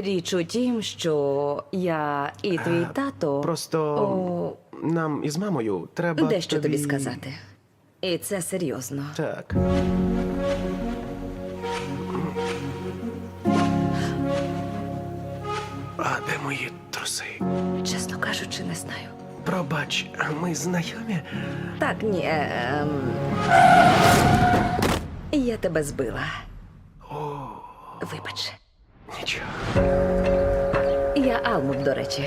Річ у тім, що я і твій тато Просто О. нам із мамою треба. дещо тобі сказати. І це серйозно. Так. А де мої труси? Чесно кажучи, не знаю. Пробач, ми знайомі? Так, ні. Ем... Я тебе збила. Вибач. Нічого. Я Алмут, до речі.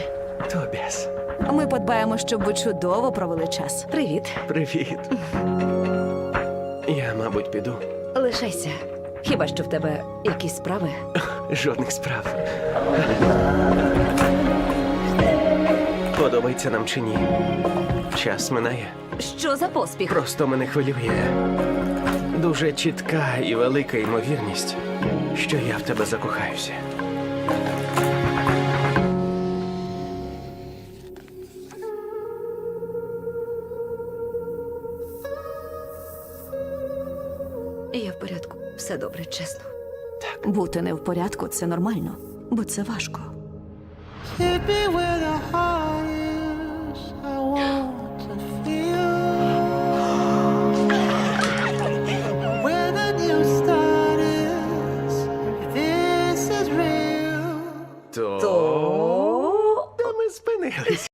Тобіас. Ми подбаємо, щоб ви чудово провели час. Привіт. Привіт. Я, мабуть, піду. Лишайся. Хіба що в тебе якісь справи? Жодних справ. Подобається нам чи ні? Час минає. Що за поспіх? Просто мене хвилює. Дуже чітка і велика ймовірність, що я в тебе закохаюся. Я в порядку. Все добре, чесно. Бути не в порядку це нормально, бо це важко. really?